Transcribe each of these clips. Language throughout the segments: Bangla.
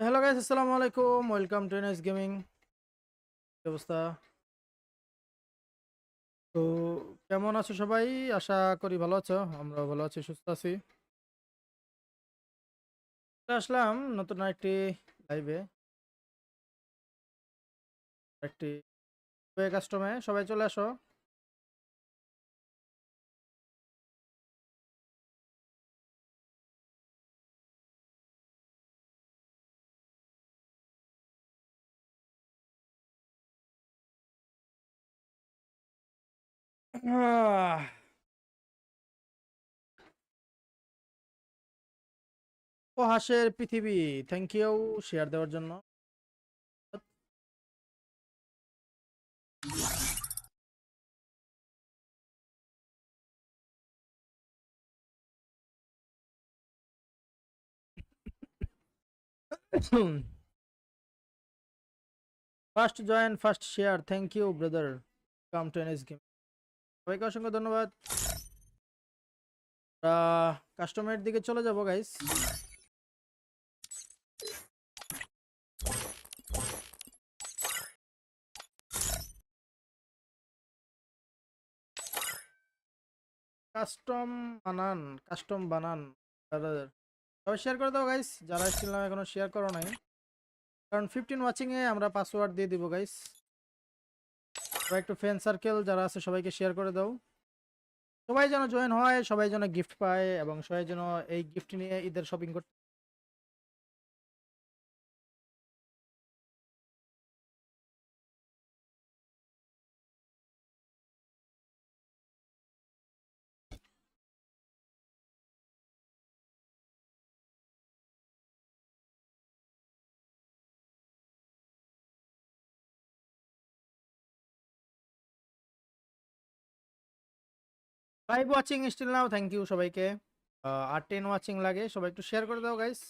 হ্যালো গাইস আসসালামু আলাইকুম ওয়েলকাম টু এনএস গেমিং অবস্থা? তো কেমন আছো সবাই? আশা করি ভালো আছো। আমরা ভালো আছি, সুস্থ আছি। আসলাম নতুন একটি লাইভে একটি কাস্টমে সবাই চলে আসো। ও হাসের পৃথিবী থ্যাংক ইউ শেয়ার দেওয়ার জন্য। First join first share thank you brother come to NS game সবাইকে অসংখ্য ধন্যবাদ। কাস্টমারের দিকে চলে যাব গাইস কাস্টম বানান কাস্টম বানান। সবাই শেয়ার করে দাও গাইস যারা নাম এখনও শেয়ার করো নাই। কারণ ফিফটিন ওয়াচিংয়ে আমরা পাসওয়ার্ড দিয়ে দিব গাইস সবাই একটু ফ্রেন্ড সার্কেল যারা আছে সবাইকে শেয়ার করে দাও। সবাই যেন জয়েন হয়, সবাই যেন গিফট পায় এবং সবাই যেন এই গিফট নিয়ে ঈদের শপিং করতে live watching still now thank you সবাইকে। আর টেন ওয়াচিং লাগে, সবাই একটু শেয়ার করে দাও গাইস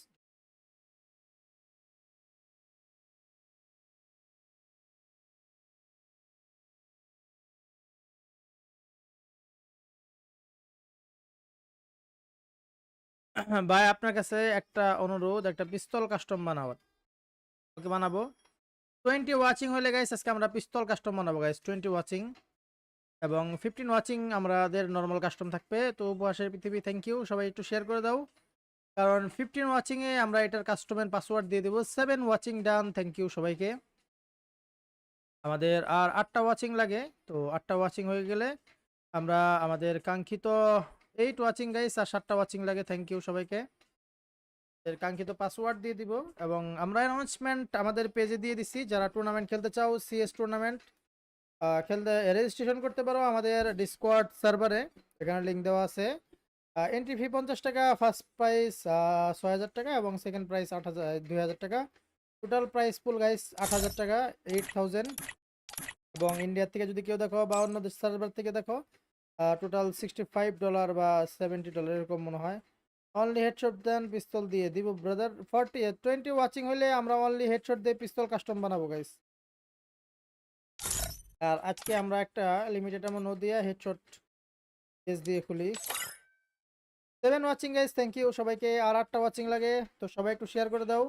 ভাই, আপনার কাছে একটা অনুরোধ, একটা পিস্তল কাস্টম বানাবো ওকে বানাবো। টোয়েন্টি ওয়াচিং হলে গাইস আজকে আমরা পিস্তল কাস্টম বানাবো গাইস টোয়েন্টি ওয়াচিং এবং ফিফটিন ওয়াচিং আমাদের নর্মাল কাস্টম থাকবে। তো উপহাসের পৃথিবী থ্যাংক ইউ সবাই একটু শেয়ার করে দাও। কারণ ফিফটিন ওয়াচিংয়ে আমরা এটার কাস্টমের পাসওয়ার্ড দিয়ে দেবো। Seven watching done thank you সবাইকে। আমাদের আর আটটা ওয়াচিং লাগে। তো আটটা ওয়াচিং হয়ে গেলে আমরা আমাদের কাঙ্ক্ষিত এইট ওয়াচিং গাইস আর সাতটা ওয়াচিং লাগে থ্যাংক ইউ সবাইকে। এর কাঙ্ক্ষিত পাসওয়ার্ড দিয়ে দিব এবং আমরা অ্যানাউন্সমেন্ট আমাদের পেজে দিয়ে দিচ্ছি যারা টুর্নামেন্ট খেলতে চাও সিএস টুর্নামেন্ট খেলতে রেজিস্ট্রেশন করতে পারো আমাদের ডিসকোয়াড সার্ভারে এখানে লিঙ্ক দেওয়া আছে। এন্ট্রি ফি পঞ্চাশ টাকা ফার্স্ট প্রাইস ছয় হাজার টাকা এবং সেকেন্ড প্রাইস আট হাজার, দুই হাজার টাকা। টোটাল প্রাইস ফুল গাইস আট হাজার টাকা এইট থাউজেন্ড এবং ইন্ডিয়ার থেকে যদি কেউ দেখো বা অন্য সার্ভার থেকে দেখো টোটাল সিক্সটি ফাইভ ডলার বা সেভেন্টি ডলার এরকম মনে হয়। অনলি হেডশট দেন পিস্তল দিয়ে দিব ব্রাদার ফর্টি টোয়েন্টি ওয়াচিং হলে আমরা অনলি হেডশট দিয়ে পিস্তল কাস্টম বানাবো গাইস আর আজকে আমরা একটা লিমিটেড আমার নদিয়া হেডশট কেস দিয়ে খুলি। Seven watching guys thank you সবাইকে। আর আটটা ওয়াচিং লাগে, তো সবাই একটু শেয়ার করে দাও।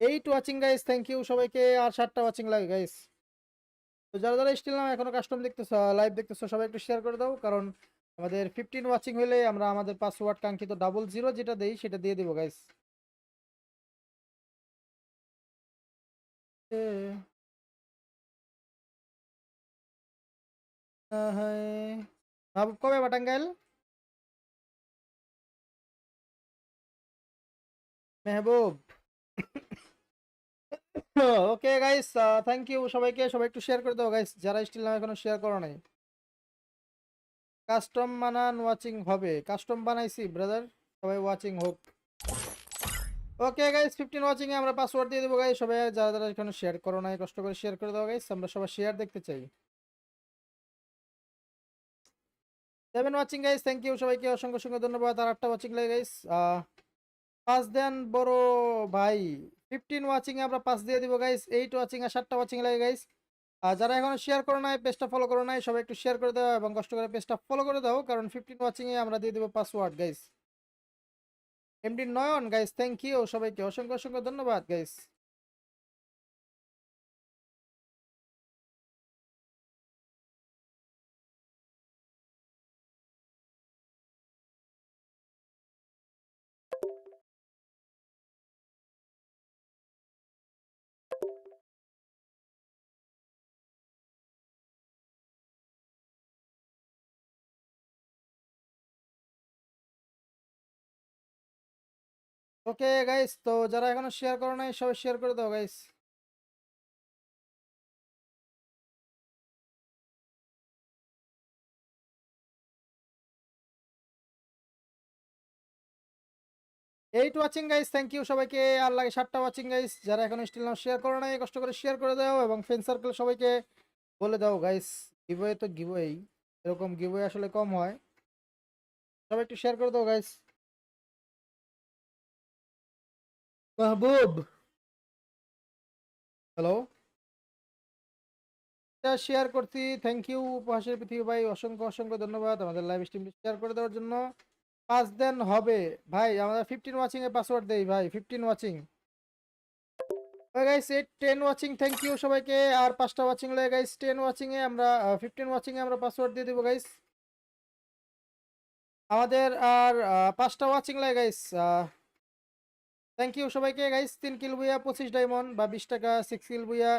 Eight watching guys thank you সবাইকে। আর সাতটা ওয়াচিং লাগে গাইস তো যারা যারা স্টিল নাম এখনও কাস্টম দেখতেছো লাইভ দেখতেছো, সবাই একটু শেয়ার করে দাও। কারণ আমাদের ফিফটিন ওয়াচিং হলে আমরা আমাদের পাসওয়ার্ড কাঙ্ক্ষিত ডাবল জিরো যেটা দেই, সেটা দিয়ে দিব গাইস মাহবুব কবে বাটাঙ্গাইল Mehbub. Okay guys thank you সবাইকে, সবাই একটু শেয়ার করে গাইস যারা স্টিল এখনও শেয়ার করো নাই। কাস্টম বানান ওয়াচিং হবে। কাস্টম বানাইছি ব্রাদার সবাই ওয়াচিং হোক। ওকে গাইস ফিফটিন ওয়াচিং এ আমরা পাসওয়ার্ড দিয়ে দেবো গাইস সবাই, যারা যারা এখনও শেয়ার করো নাই, কষ্ট করে শেয়ার করে দাও গাইস আমরা সবাই শেয়ার দেখতে চাই। Seven watching guys thank you সবাইকে অসংখ্য অসংখ্য ধন্যবাদ। আর আটটা ওয়াচিং লাগে গাইস পাঁচ দেন বড় ভাই। ফিফটিন ওয়াচিং আমরা পাঁচ দিয়ে দিব গাইস এইট ওয়াচিং আর সাতটা ওয়াচিং লাগে গাইস আর যারা এখনও শেয়ার করো নাই পেজটা ফলো করো নাই, সবাই একটু শেয়ার করে দাও এবং কষ্ট করে পেজটা ফলো করে দাও, কারণ ফিফটিন ওয়াচিংয়ে আমরা দিয়ে দেবো password guys MD Nayan guys thank you সবাইকে অসংখ্য অসংখ্য ধন্যবাদ গাইস ওকে গাইস তো যারা এখনও শেয়ার করো নাই, সবাই শেয়ার করে দাও guys eight watching guys thank you সবাইকে আর লাগে সাতটা ওয়াচিং গাইস যারা এখনও স্টিল নাও শেয়ার করো নাই, কষ্ট করে শেয়ার করে দাও এবং ফ্রেন্ড সার্কেল সবাইকে বলে দাও গাইস গিভওয়ে তো গিভওয়েই এরকম গিভওয়ে আসলে কম হয়। সবাই একটু শেয়ার করে দাও গাইস মাহবুব। হ্যালো শেয়ার করছি। থ্যাংক ইউ উপহাসের পৃথিবী ভাই। অসংখ্য অসংখ্য ধন্যবাদ আমাদের লাইভ স্ট্রিমটি শেয়ার করে দেওয়ার জন্য। পাঁচ দেন হবে। ভাই আমাদের ফিফটিন ওয়াচিং এর পাসওয়ার্ড দেই ভাই fifteen watching guys eight ten watching thank you সবাইকে। আর পাঁচটা ওয়াচিং লাগে গাইস টেন ওয়াচিং এ আমরা ফিফটিন ওয়াচিং এ আমরা পাসওয়ার্ড দিয়ে দেবো গাইস আমাদের আর পাঁচটা ওয়াচিং লাগে গাইস থ্যাংক ইউ সবাইকে গাইস তিন কিল বইয়া পঁচিশ ডায়মন্ড বা বিশ টাকা সিক্স কিল বুইয়া